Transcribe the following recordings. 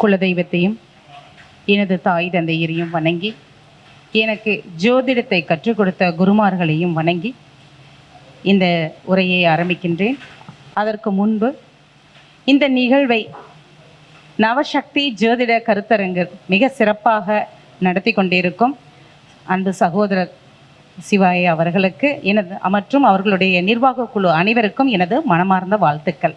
குலதெய்வத்தையும் எனது தாய் தந்தையரையும் வணங்கி எனக்கு ஜோதிடத்தை கற்றுக் கொடுத்த குருமார்களையும் வணங்கி இந்த உரையை ஆரம்பிக்கின்றேன். அதற்கு முன்பு இந்த நிகழ்வை நவசக்தி ஜோதிட கருத்தரங்கு மிக சிறப்பாக நடத்தி கொண்டிருக்கும் அன்பு சகோதரர் சிவாய அவர்களுக்கு எனது மற்றும் அவர்களுடைய நிர்வாக குழு அனைவருக்கும் எனது மனமார்ந்த வாழ்த்துக்கள்.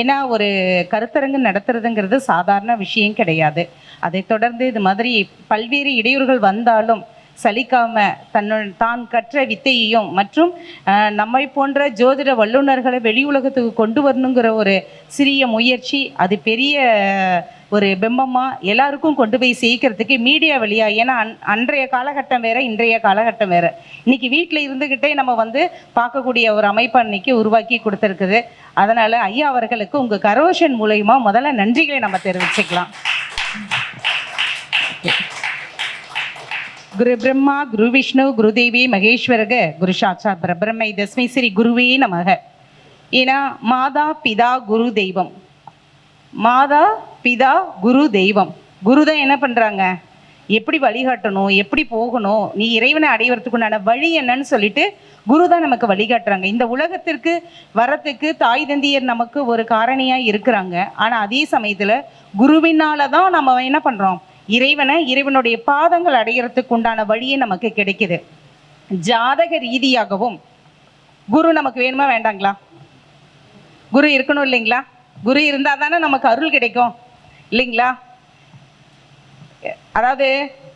ஏன்னா ஒரு கருத்தரங்கு நடத்துறதுங்கிறது சாதாரண விஷயம் கிடையாது. அதைத் தொடர்ந்து இது மாதிரி பல்வேறு இடையூறுகள் வந்தாலும் சலிக்காம தன்னு தான் கற்ற வித்தையையும் மற்றும் நம்மை போன்ற ஜோதிட வல்லுநர்களை வெளி உலகத்துக்கு கொண்டு வரணுங்கிற ஒரு சிறிய முயற்சி அது பெரிய ஒரு பிம்பமாக எல்லாருக்கும் கொண்டு போய் சேர்க்கறதுக்கு மீடியா வழியா ஏன்னா அன் அன்றைய காலகட்டம் வேற இன்றைய காலகட்டம் வேற. இன்னைக்கு வீட்டில் இருந்துக்கிட்டே நம்ம வந்து பார்க்கக்கூடிய ஒரு அமைப்பை அன்னைக்கு உருவாக்கி கொடுத்துருக்குது. அதனால் ஐயா அவர்களுக்கு உங்கள் கரோஷன் மூலயமா முதல்ல நன்றிகளை நம்ம தெரிவிச்சுக்கலாம். குரு பிரம்மா குரு விஷ்ணு குருதேவி மகேஸ்வரக குரு சாட்சா பிரபிரமை தஸ்மை ஸ்ரீ குருவே நமக. ஏன்னா மாதா பிதா குரு தெய்வம். மாதா பிதா குரு தெய்வம். குரு தான் என்ன பண்றாங்க? எப்படி வழிகாட்டணும்? எப்படி போகணும்? நீ இறைவனை அடைவதற்கு உண்டான வழி என்னன்னு சொல்லிட்டு குரு தான் நமக்கு வழிகாட்டுறாங்க. இந்த உலகத்திற்கு வரத்துக்கு தாய் தந்தியர் நமக்கு ஒரு காரணியா இருக்கிறாங்க. ஆனா அதே சமயத்துல குருவினால தான் நம்ம என்ன பண்றோம்? இறைவனை இறைவனுடைய பாதங்கள் அடையறதுக்கு உண்டான வழியே நமக்கு கிடைக்குது. ஜாதக ரீதியாகவும் குரு நமக்கு வேணுமா வேண்டாங்களா? குரு இருக்கணும் இல்லைங்களா? குரு இருந்தால் தானே நமக்கு அருள் கிடைக்கும். இல்லைங்களா? அதாவது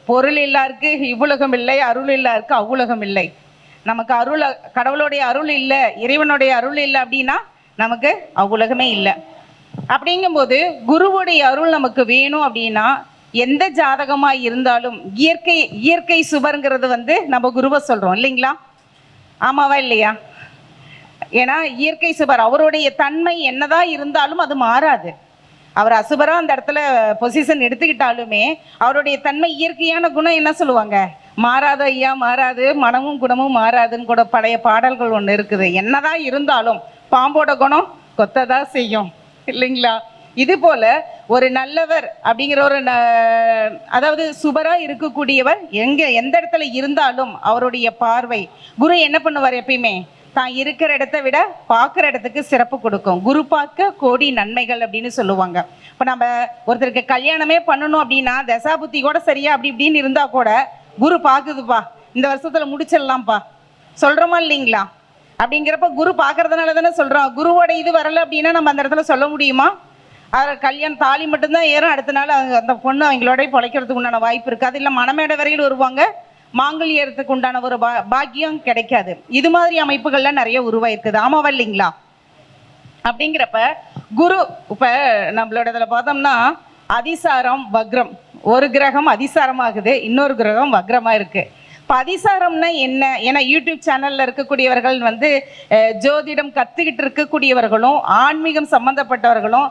பொருள் இல்லாருக்கு இவ்வுலகம் இல்லை அருள் இல்லாருக்கு அவ்வுலகம் இல்லை. நமக்கு அருள் கடவுளுடைய அருள் இல்லை இறைவனுடைய அருள் இல்லை அப்படின்னா நமக்கு அவ்வுலகமே இல்லை. அப்படிங்கும்போது குருவுடைய அருள் நமக்கு வேணும் அப்படின்னா எந்த ஜாதகமா இருந்தாலும் இயற்கை இயற்கை சுபருங்கிறது வந்து நம்ம குருவை சொல்றோம் இல்லைங்களா? ஆமாவா இல்லையா? ஏன்னா இயற்கை சுபர் அவருடைய தன்மை என்னதான் இருந்தாலும் அது மாறாது. அவர் அசுபரா அந்த இடத்துல பொசிஷன் எடுத்துக்கிட்டாலுமே அவருடைய தன்மை இயற்கையான குணம் என்ன சொல்லுவாங்க? மாறாத ஐயா மாறாது மனமும் குணமும் மாறாதுன்னு கூட பழைய பாடல்கள் ஒன்று இருக்குது. என்னதான் இருந்தாலும் பாம்போட குணம் கொத்ததா செய்யும். இல்லைங்களா? இது போல ஒரு நல்லவர் அப்படிங்கிற ஒரு ந- அதாவது சுபராக இருக்கக்கூடியவர் எங்க எந்த இடத்துல இருந்தாலும் அவருடைய பார்வை. குரு என்ன பண்ணுவார் எப்பயுமே? தான் இருக்கிற இடத்த விட பார்க்குற இடத்துக்கு சிறப்பு கொடுக்கும். குரு பார்க்க கோடி நன்மைகள் அப்படின்னு சொல்லுவாங்க. இப்போ நம்ம ஒருத்தருக்கு கல்யாணமே பண்ணணும் அப்படின்னா தசாபுத்தி கூட சரியா அப்படி இப்படின்னு இருந்தால் கூட குரு பார்க்குதுப்பா. இந்த வருஷத்தில் முடிச்சிடலாம்ப்பா. சொல்கிறோமா இல்லைங்களா? அப்படிங்கிறப்ப குரு பார்க்கறதுனால தானே சொல்கிறோம் குருவோட இது வரல அப்படின்னா நம்ம அந்த இடத்துல சொல்ல முடியுமா? அது கல்யாணம் தாலி மட்டும்தான் ஏறும் அடுத்த நாள் அவங்க அந்த பொண்ணு அவங்களோட பிழைக்கிறதுக்கு உண்டான வாய்ப்பு இருக்குது அது இல்லை மனமேடை வரையில் வருவாங்க. மாங்கல்யத்துக்கு உண்டான ஒரு பா பாக்கியம் கிடைக்காது. இது மாதிரி அமைப்புகள்லாம் நிறைய உருவாயிருக்குது. ஆமாவா இல்லைங்களா அப்படிங்கிறப்ப குரு இப்போ நம்மளோட இதில் பார்த்தோம்னா அதிசாரம் வக்ரம். ஒரு கிரகம் அதிசாரமாகுது இன்னொரு கிரகம் வக்ரமா இருக்கு இப்போ அதிசாரம்னா என்ன? ஏன்னா யூடியூப் சேனலில் இருக்கக்கூடியவர்கள் வந்து ஜோதிடம் கற்றுக்கிட்டு இருக்கக்கூடியவர்களும் ஆன்மீகம் சம்மந்தப்பட்டவர்களும்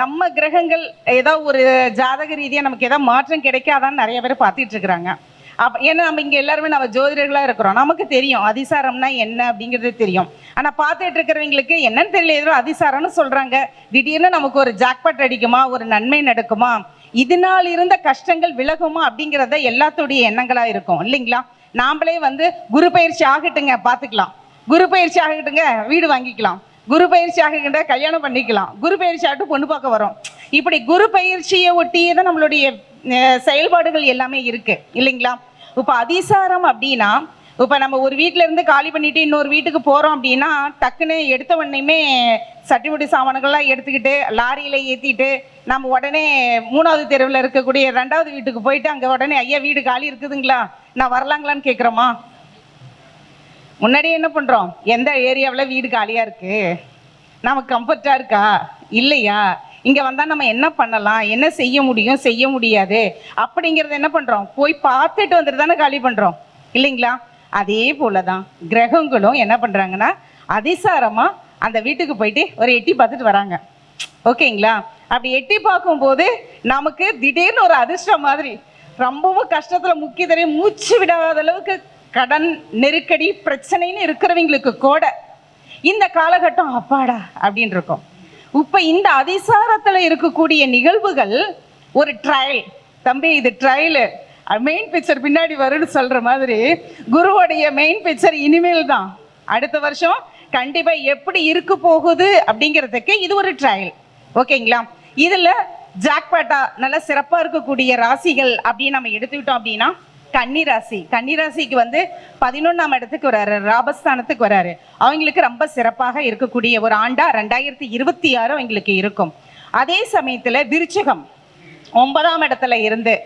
நம்ம கிரகங்கள் ஏதோ ஒரு ஜாதக ரீதியாக நமக்கு ஏதோ மாற்றம் கிடைக்காதான்னு நிறைய பேர் பார்த்துட்டு இருக்கிறாங்க. அப்போ ஏன்னா நம்ம இங்கே எல்லாருமே நம்ம ஜோதிடர்களாக இருக்கிறோம். நமக்கு தெரியும் அதிசாரம்னா என்ன அப்படிங்கிறது தெரியும். ஆனால் பார்த்துட்டு இருக்கிறவங்களுக்கு என்னன்னு தெரியல. ஏதோ அதிசாரம்னு சொல்கிறாங்க திடீர்னு நமக்கு ஒரு ஜாக்பாட் அடிக்குமா? ஒரு நன்மை நடக்குமா? இதனால் இருந்த கஷ்டங்கள் விலகுமா? அப்படிங்கிறத எல்லாத்துடைய எண்ணங்களாக இருக்கும். இல்லைங்களா? நாமளே வந்து குரு பயிற்சி ஆகட்டுங்க பார்த்துக்கலாம். குரு பயிற்சி ஆகட்டுங்க வீடு வாங்கிக்கலாம். குரு பயிற்சி ஆகின்ற கல்யாணம் பண்ணிக்கலாம். குரு பயிற்சி ஆகிட்டு பொண்ணு பார்க்க வரோம். இப்படி குரு பயிற்சியை ஒட்டியே தான் நம்மளுடைய செயல்பாடுகள் எல்லாமே இருக்கு இல்லைங்களா? இப்போ அதிசாரம் அப்படின்னா இப்போ நம்ம ஒரு வீட்டில இருந்து காலி பண்ணிட்டு இன்னொரு வீட்டுக்கு போறோம் அப்படின்னா டக்குன்னு எடுத்த உடனேயுமே சட்டிமுடி சாமான்கள்லாம் எடுத்துக்கிட்டு லாரியில ஏத்திட்டு நம்ம உடனே மூணாவது தெருவில் இருக்கக்கூடிய ரெண்டாவது வீட்டுக்கு போயிட்டு அங்கே உடனே ஐயா வீடு காலி இருக்குதுங்களா? நான் வரலாங்களான்னு கேட்குறோமா முன்னாடியே என்ன பண்ணுறோம் எந்த ஏரியாவில் வீடு காலியாக இருக்குது நமக்கு கம்ஃபர்ட்டாக இருக்கா? இல்லையா? இங்கே வந்தால் நம்ம என்ன பண்ணலாம்? என்ன செய்ய முடியும்? செய்ய முடியாது. அப்படிங்கிறத என்ன பண்ணுறோம் போய் பார்த்துட்டு வந்துட்டு தானே காலி பண்ணுறோம் இல்லைங்களா? அதே போலதான் கிரகங்களும் என்ன பண்ணுறாங்கன்னா அதிசாரமாக அந்த வீட்டுக்கு போயிட்டு ஒரு எட்டி பார்த்துட்டு வராங்க. ஓகேங்களா? அப்படி எட்டி பார்க்கும்போது நமக்கு திடீர்னு ஒரு அதிர்ஷ்டம் மாதிரி ரொம்பவும் கஷ்டத்தில் முக்கிய தெரியும் மூச்சு விடாத அளவுக்கு கடன் நெருக்கடி பிரச்சனைன்னு இருக்கிறவங்களுக்கு கூட இந்த காலகட்டம் அப்பாடா அப்படின்னு இருக்கும். இப்போ இந்த அதிசாரத்தில் இருக்கக்கூடிய நிகழ்வுகள் ஒரு ட்ரையல் தம்பி இது ட்ரையலு மெயின் பிக்சர் பின்னாடி வரும்னு சொல்கிற மாதிரி குருவோடைய மெயின் பிக்சர் இனிமேல் தான். அடுத்த வருஷம் கண்டிப்பாக எப்படி இருக்க போகுது அப்படிங்கிறதுக்கு இது ஒரு ட்ரையல் ஓகேங்களா? இதில் ஜாக்பாட்டா நல்லா சிறப்பாக இருக்கக்கூடிய ராசிகள் அப்படின்னு நம்ம எடுத்துக்கிட்டோம் அப்படின்னா கன்னிராசி. கன்னிராசிக்கு வந்து பதினொன்னாம் இடத்துக்கு வராரு. ராபஸ்தானத்துக்கு வராரு. அவங்களுக்கு ரொம்ப சிறப்பாக இருக்கக்கூடிய ஒரு ஆண்டா ரெண்டாயிரத்தி இருபத்தி ஆறு அவங்களுக்கு இருக்கும். அதே சமயத்துல விருச்சகம் ஒன்பதாம் இடத்துல இருந்து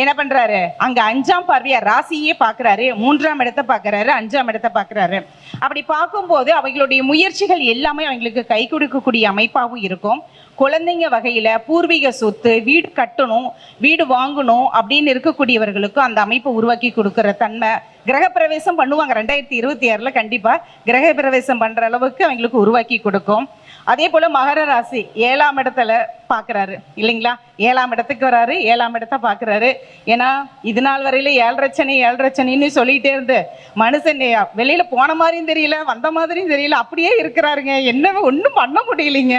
என்ன பண்றாரு? அங்க அஞ்சாம் பார்வையா ராசியே பாக்குறாரு. மூன்றாம் இடத்தை பாக்குறாரு அஞ்சாம் இடத்தை பாக்குறாரு. அப்படி பார்க்கும்போது அவங்களுடைய முயற்சிகள் எல்லாமே அவங்களுக்கு கை கொடுக்கக்கூடிய அமைப்பாகவும் இருக்கும். குழந்தைங்க வகையில பூர்வீக சொத்து வீடு கட்டணும் வீடு வாங்கணும் அப்படின்னு இருக்கக்கூடியவர்களுக்கும் அந்த அமைப்பை உருவாக்கி கொடுக்குற தன்மை கிரகப்பிரவேசம் பண்ணுவாங்க. ரெண்டாயிரத்தி இருபத்தி ஆறுல கண்டிப்பா கிரகப்பிரவேசம் பண்ற அளவுக்கு அவங்களுக்கு உருவாக்கி கொடுக்கும். அதே போல மகர ராசி ஏழாம் இடத்துல பார்க்குறாரு இல்லைங்களா? ஏழாம் இடத்துக்கு வராரு ஏழாம் இடத்த பார்க்குறாரு ஏன்னா இது நாள் வரையில ஏழரை சனி ஏழரை சொல்லிட்டே இருந்து மனுஷன் வெளியில போன மாதிரியும் தெரியல வந்த மாதிரியும் தெரியல அப்படியே இருக்கிறாருங்க. என்னவே ஒன்றும் பண்ண முடியலைங்க.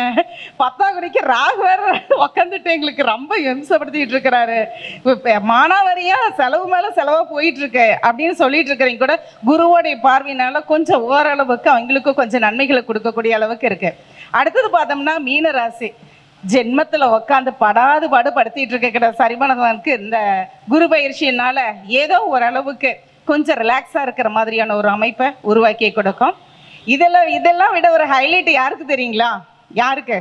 பத்தாக்குறைக்கு ராகு வேற உக்காந்துட்டு எங்களுக்கு ரொம்ப இம்சப்படுத்திட்டு இருக்கிறாரு. இப்ப செலவு மேல செலவா போயிட்டு இருக்கு அப்படின்னு சொல்லிட்டு இருக்கிறவங்க கூட குருவோடைய பார்வையினால கொஞ்சம் ஓரளவுக்கு அவங்களுக்கும் கொஞ்சம் நன்மைகளை கொடுக்கக்கூடிய அளவுக்கு இருக்கு. அடுத்தது பார்த்தோம்னா மீன ராசி ஜென்மத்தில் உட்காந்து படாது பாடு படுத்திட்டு இருக்கிற சரிமானவனுக்கு இந்த குரு பயிற்சியினால ஏதோ ஓரளவுக்கு கொஞ்சம் ரிலாக்ஸாக இருக்கிற மாதிரியான ஒரு அமைப்பை உருவாக்கி கொடுக்கும். இதெல்லாம் இதெல்லாம் விட ஒரு ஹைலைட் யாருக்கு தெரியுங்களா? யாருக்கு?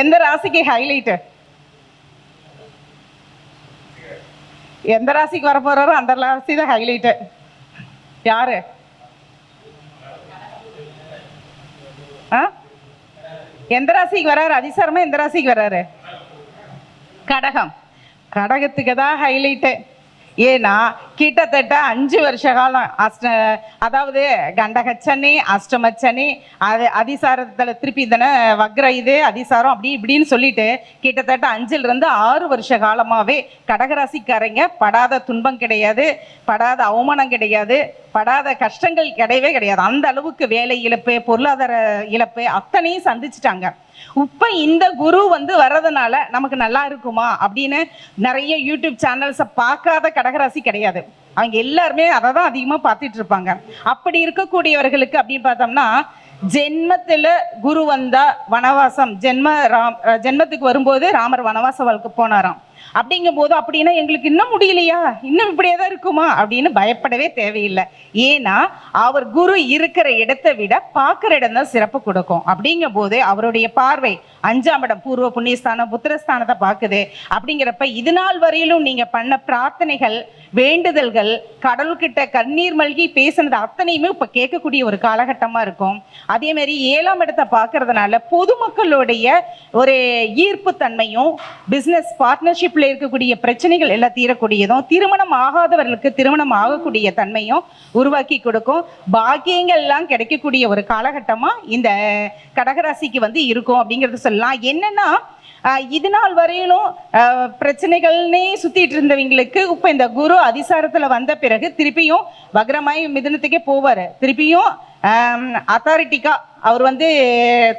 எந்த ராசிக்கு ஹைலைட்டு எந்த ராசிக்கு வர போறாரோ அந்த ராசி தான் ஹைலைட்டு யாரு? எந்த ராசிக்கு வராரு? அதிசாரமா எந்த ராசிக்கு வராரு? கடகம். கடகத்துக்கு தான் ஹைலைட்டு ஏன்னா கிட்டத்தட்ட அஞ்சு வருஷ காலம் அஷ்ட அதாவது கண்டகச்சனி அஷ்டமச்சனி அது அதிசாரத்தில் திருப்பி தானே வக்ர இது அதிசாரம் அப்படி இப்படின்னு சொல்லிட்டு கிட்டத்தட்ட அஞ்சிலிருந்து ஆறு வருஷ காலமாகவே கடகராசிக்காரங்க படாத துன்பம் கிடையாது படாத அவமானம் கிடையாது படாத கஷ்டங்கள் கிடையவே கிடையாது. அந்த அளவுக்கு வேலை இழப்பு பொருளாதார இழப்பு அத்தனையும் சந்திச்சிட்டாங்க. இப்ப இந்த குரு வந்து வர்றதுனால நமக்கு நல்லா இருக்குமா அப்படின்னு நிறைய யூடியூப் சேனல்ஸை பார்க்காத கடகராசி கிடையாது. அவங்க எல்லாருமே அதை தான் அதிகமாக பார்த்துட்டு இருப்பாங்க. அப்படி இருக்கக்கூடியவர்களுக்கு அப்படின்னு பார்த்தோம்னா ஜென்மத்துல குரு வந்தா வனவாசம் ஜென்ம ராம் ஜென்மத்துக்கு வரும்போது ராமர் வனவாச வாழ்க்கை போனாராம். அப்படிங்கும் போது அப்படின்னா எங்களுக்கு இன்னும் முடியலையா? இன்னும் இப்படியே தான் இருக்குமா? அப்படின்னு பயப்படவே தேவையில்லை. ஏன்னா அவர் குரு இருக்கிற இடத்தை விட பார்க்குற இடம் தான் சிறப்பு கொடுக்கும். அப்படிங்கும் போது அவருடைய பார்வை அஞ்சாம் இடம் பூர்வ புண்ணியஸ்தானம் புத்திரஸ்தானத்தை பார்க்குது. அப்படிங்கிறப்ப இது நாள் வரையிலும் நீங்க பண்ண பிரார்த்தனைகள் வேண்டுதல்கள் கடவுள்கிட்ட கண்ணீர் மல்கி பேசுனது அத்தனையுமே இப்ப கேட்கக்கூடிய ஒரு காலகட்டமா இருக்கும். அதே மாதிரி ஏழாம் இடத்தை பார்க்கறதுனால பொதுமக்களுடைய ஒரு ஈர்ப்பு தன்மையும் பார்ட்னர்ஷிப் பார்ட்னர்ஷிப்ல இருக்கக்கூடிய பிரச்சனைகள் எல்லாம் தீரக்கூடியதும் திருமணம் ஆகாதவர்களுக்கு திருமணம் ஆகக்கூடிய தன்மையும் உருவாக்கி கொடுக்கும். பாக்கியங்கள் எல்லாம் கிடைக்கக்கூடிய ஒரு காலகட்டமாக இந்த கடகராசிக்கு வந்து இருக்கும் அப்படிங்கிறத சொல்லலாம். என்னன்னா இது நாள் வரையிலும் பிரச்சனைகள்னே சுத்திட்டு இருந்தவங்களுக்கு இப்ப இந்த குரு அதிசாரத்துல வந்த பிறகு திருப்பியும் வக்ரமாய் மிதனத்துக்கே போவாரு. திருப்பியும் அத்தாரிட்டிக்கா அவர் வந்து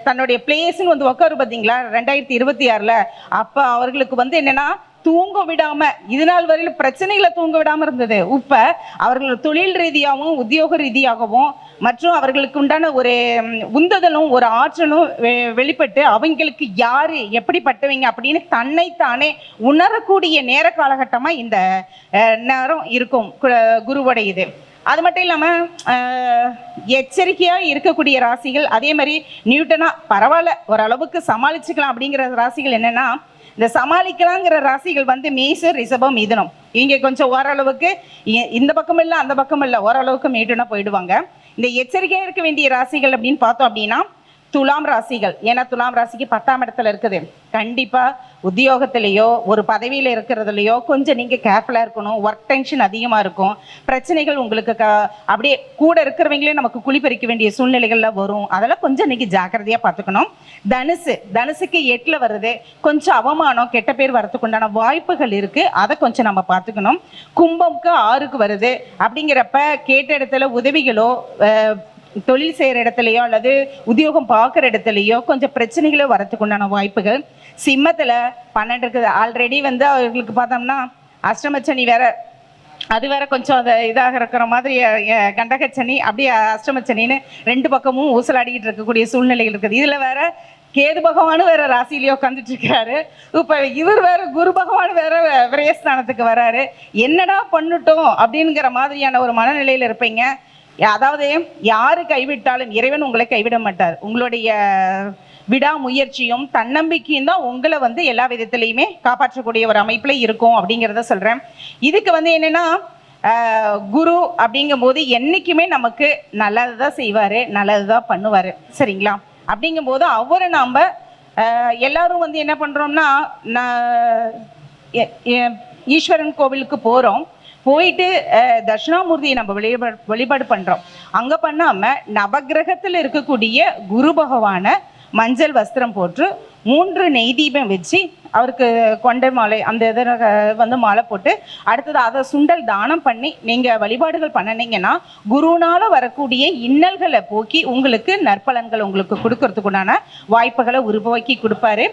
தன்னுடைய பிளேஸ்ன்னு வந்து உட்காரு பார்த்தீங்களா ரெண்டாயிரத்தி இருபத்தி ஆறுல. அப்ப அவர்களுக்கு வந்து என்னன்னா தூங்க விடாம இது நாள் வரையில பிரச்சனைகளை தூங்க விடாம இருந்தது. இப்ப அவர்கள் தொழில் ரீதியாகவும் உத்தியோக ரீதியாகவும் மற்றும் அவர்களுக்கு உண்டான ஒரு உந்துதலும் ஒரு ஆற்றலும் வெ- வெளிப்பட்டு அவங்களுக்கு யாரு எப்படிப்பட்டவங்க அப்படின்னு தன்னைத்தானே உணரக்கூடிய நேர காலகட்டமா இந்த நேரம் இருக்கும் கு- இது. அது மட்டும் இல்லாமல் எச்சரிக்கையாக இருக்கக்கூடிய ராசிகள் அதே மாதிரி நியூட்டனாக பரவாயில்ல ஓரளவுக்கு சமாளிச்சுக்கலாம் அப்படிங்கிற ராசிகள் என்னென்னா இந்த சமாளிக்கலாங்கிற ராசிகள் வந்து மேசர் ரிஷபம் மிதுனம். இங்கே கொஞ்சம் ஓரளவுக்கு இ- இந்த பக்கம் இல்லை அந்த பக்கம் இல்லை ஓரளவுக்கு மீட்டுனா போயிடுவாங்க. இந்த எச்சரிக்கையாக இருக்க வேண்டிய ராசிகள் அப்படின்னு பார்த்தோம் அப்படின்னா துலாம் ராசிகள். ஏன்னா துலாம் ராசிக்கு பத்தாம் இடத்துல இருக்குது. கண்டிப்பாக உத்தியோகத்திலேயோ ஒரு பதவியில் இருக்கிறதுலையோ கொஞ்சம் நீங்கள் கேர்ஃபுல்லாக இருக்கணும். ஒர்க் டென்ஷன் அதிகமாக இருக்கும். பிரச்சனைகள் உங்களுக்கு க அப்படியே கூட இருக்கிறவங்களே நமக்கு குளிப்பறிக்க வேண்டிய சூழ்நிலைகளில் வரும். அதெல்லாம் கொஞ்சம் நீங்க ஜாக்கிரதையாக பார்த்துக்கணும். தனுசு. தனுசுக்கு எட்டில் வருது. கொஞ்சம் அவமானம் கெட்ட பேர் வரத்துக்கு உண்டான வாய்ப்புகள் இருக்குது அதை கொஞ்சம் நம்ம பார்த்துக்கணும். கும்பம்க்கு ஆறுக்கு வருது. அப்படிங்கிறப்ப கேட்ட இடத்துல உதவிகளோ தொழில் செய்கிற இடத்துலையோ அல்லது உத்தியோகம் பார்க்குற இடத்துலையோ கொஞ்சம் பிரச்சனைகளோ வரத்துக்கு உண்டான வாய்ப்புகள். சிம்மத்தில் பன்னெண்டு இருக்குது. ஆல்ரெடி வந்து அவர்களுக்கு பார்த்தோம்னா அஷ்டமச்சனி வேற. அது வேற கொஞ்சம் அதை இதாக இருக்கிற மாதிரி கண்டகச்சனி அப்படியே அஷ்டமச்சனின்னு ரெண்டு பக்கமும் ஊசலாடிக்கிட்டு இருக்கக்கூடிய சூழ்நிலைகள் இருக்குது. இதில் வேற கேது பகவானும் வேற ராசியிலேயே உட்காந்துட்டு இருக்காரு. இப்போ இவர் வேற குரு பகவான் வேற விரயஸ்தானத்துக்கு வராரு. என்னடா பண்ணட்டும் அப்படிங்கிற மாதிரியான ஒரு மனநிலையில் இருப்பீங்க. அதாவது யாரு கைவிட்டாலும் இறைவன் உங்களை கைவிட மாட்டார். உங்களுடைய விடாமுயற்சியும் தன்னம்பிக்கையும் தான் உங்களை வந்து எல்லா விதத்துலையுமே காப்பாற்றக்கூடிய ஒரு அமைப்பில் இருக்கும் அப்படிங்கிறத சொல்கிறேன் இதுக்கு வந்து என்னென்னா குரு அப்படிங்கும்போது என்றைக்குமே நமக்கு நல்லது தான் செய்வார் நல்லது தான் பண்ணுவார். சரிங்களா? அப்படிங்கும்போது அவரை நாம் எல்லாரும் வந்து என்ன பண்ணுறோம்னா நான் ஈஸ்வரன் கோவிலுக்கு போகிறோம் போயிட்டு தட்சிணாமூர்த்தியை நம்ம வழிபாடு வழிபாடு பண்ணுறோம் அங்கே பண்ணாமல் நவக்கிரகத்தில் இருக்கக்கூடிய குரு பகவானை மஞ்சள் வஸ்திரம் போட்டு மூன்று நெய் தீபம் வச்சு அவருக்கு கொண்டை மாலை அந்த இதில் வந்து மாலை போட்டு அடுத்தது அதை சுண்டல் தானம் பண்ணி நீங்கள் வழிபாடுகள் பண்ணினீங்கன்னா குருனால் வரக்கூடிய இன்னல்களை போக்கி உங்களுக்கு நற்பலன்கள் உங்களுக்கு கொடுக்கறதுக்குண்டான வாய்ப்புகளை உருவாக்கி கொடுப்பாரு.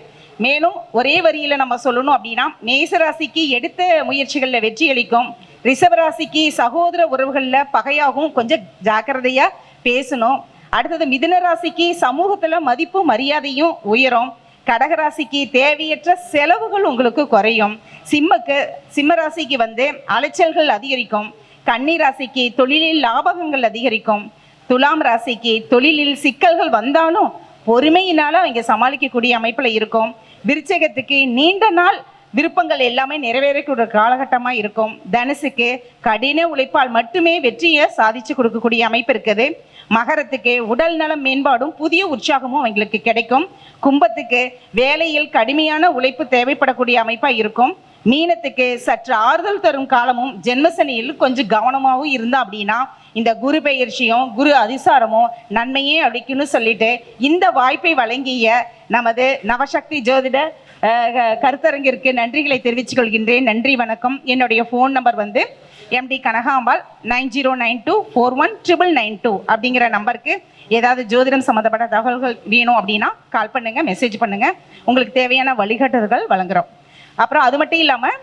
மேலும் ஒரே வரியில் நம்ம சொல்லணும் அப்படின்னா மேசராசிக்கு எடுத்த முயற்சிகளில் வெற்றி அளிக்கும். ரிஷபராசிக்கு சகோதர உறவுகளில் பகையாகவும் கொஞ்சம் ஜாக்கிரதையாக பேசணும். அடுத்தது மிதுன ராசிக்கு சமூகத்தில் மதிப்பு மரியாதையும் உயரும். கடகராசிக்கு தேவையற்ற செலவுகள் உங்களுக்கு குறையும். சிம்மக்கு சிம்ம ராசிக்கு வந்து அலைச்சல்கள் அதிகரிக்கும். கன்னி ராசிக்கு தொழிலில் லாபகங்கள் அதிகரிக்கும். துலாம் ராசிக்கு தொழிலில் சிக்கல்கள் வந்தாலும் பொறுமையினால அவங்க சமாளிக்கக்கூடிய அமைப்பில் இருக்கும். விருச்சகத்துக்கு நீண்ட நாள் விருப்பங்கள் எல்லாமே நிறைவேறக்கூடிய காலகட்டமாக இருக்கும். தனுசுக்கு கடின உழைப்பால் மட்டுமே வெற்றியை சாதிச்சு கொடுக்கக்கூடிய அமைப்பு இருக்குது. மகரத்துக்கு உடல் நலம் மேம்பாடும் புதிய உற்சாகமும் அவங்களுக்கு கிடைக்கும். கும்பத்துக்கு வேலையில் கடுமையான உழைப்பு தேவைப்படக்கூடிய அமைப்பாக இருக்கும். மீனத்துக்கு சற்று ஆறுதல் தரும் காலமும் ஜென்மசனியில் கொஞ்சம் கவனமாகவும் இருந்தா அப்படின்னா இந்த குரு பெயர்ச்சியும் குரு அதிசாரமும் நன்மையே அளிக்கும்னு சொல்லிட்டு இந்த வாய்ப்பை வழங்கிய நமது நவசக்தி ஜோதிட கருத்தரங்கிற்கு நன்றிகளை தெரிவித்துக் கொள்கின்றேன். நன்றி வணக்கம். என்னுடைய ஃபோன் நம்பர் வந்து MD Kanagambal nine zero nine two four one triple nine two அப்படிங்கிற நம்பருக்கு ஏதாவது ஜோதிடம் சம்மந்தப்பட்ட தகவல்கள் வேணும் அப்படின்னா கால் பண்ணுங்கள் மெசேஜ் பண்ணுங்கள் உங்களுக்கு தேவையான வழிகாட்டுதல்கள் வழங்குகிறோம் அப்புறம் அது மட்டும் இல்லாமல்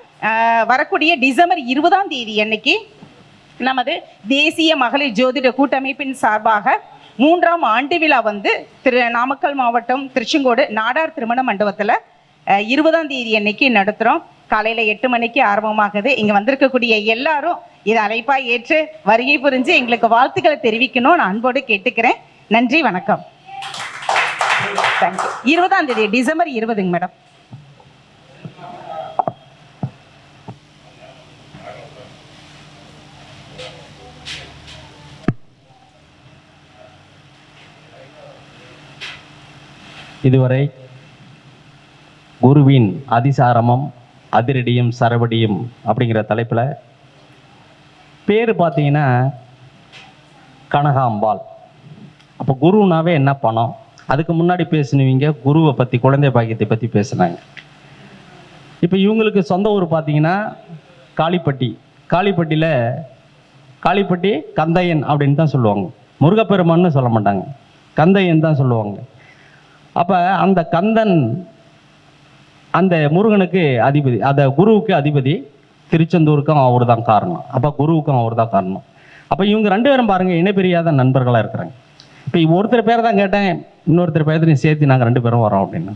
வரக்கூடிய டிசம்பர் இருபதாம் தேதி அன்னைக்கு நமது தேசிய மகளிர் ஜோதிட கூட்டமைப்பின் சார்பாக மூன்றாம் ஆண்டு விழா வந்து திரு நாமக்கல் மாவட்டம் திருச்செங்கோடு நாடார் திருமண மண்டபத்தில் இருபதாம் தேதி அன்னைக்கு நடத்துகிறோம் காலையில் எட்டு மணிக்கு ஆரம்பமாகுது. இங்கே வந்திருக்கக்கூடிய எல்லாரும் இதை அழைப்பாக ஏற்று வருகை புரிஞ்சு எங்களுக்கு வாழ்த்துக்களை தெரிவிக்கணும். நான் அன்போடு கேட்டுக்கிறேன். நன்றி வணக்கம். தேங்க்யூ இருபதாம் தேதி டிசம்பர் இருபதுங்க மேடம். இதுவரை குருவின் அதிசாரமும் அதிரடியும் சரவடியும் அப்படிங்கிற தலைப்பில் பேர் பார்த்தீங்கன்னா கனகாம்பாள். அப்போ குருனாவே என்ன பணம்? அதுக்கு முன்னாடி பேசினவங்க குருவை பற்றி குழந்தை பாக்கியத்தை பற்றி பேசுனாங்க. இப்போ இவங்களுக்கு சொந்த ஊர் பார்த்தீங்கன்னா காளிப்பட்டி. காளிப்பட்டியில் காளிப்பட்டி கந்தையன் அப்படின்னு தான் சொல்லுவாங்க. முருகப்பெருமான்னு சொல்ல மாட்டாங்க. கந்தையன் தான் சொல்லுவாங்க. அப்போ அந்த கந்தன் அந்த முருகனுக்கு அதிபதி அந்த குருவுக்கு அதிபதி திருச்செந்தூருக்கும் அவர் தான் காரணம். அப்போ குருவுக்கும் அவர் தான் காரணம். அப்போ இவங்க ரெண்டு பேரும் பாருங்கள் இணைப்பிரியாத நண்பர்களாக இருக்கிறாங்க. இப்போ ஒருத்தர் பேர் தான் கேட்டேன் இன்னொருத்தர் பேர்த்தையும் சேர்த்து நாங்கள் ரெண்டு பேரும் வரோம் அப்படின்னு.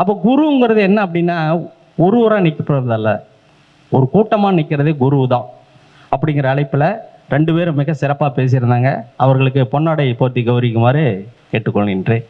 அப்போ குருங்கிறது என்ன அப்படின்னா ஒருவராக நிற்கிறதல்ல ஒரு கூட்டமாக நிற்கிறதே குரு தான் அப்படிங்கிற அழைப்பில் ரெண்டு பேரும் மிக சிறப்பாக பேசியிருந்தாங்க. அவர்களுக்கு பொன்னாடை போர்த்தி கௌரிக்குமாறு கேட்டுக்கொள்கின்றேன்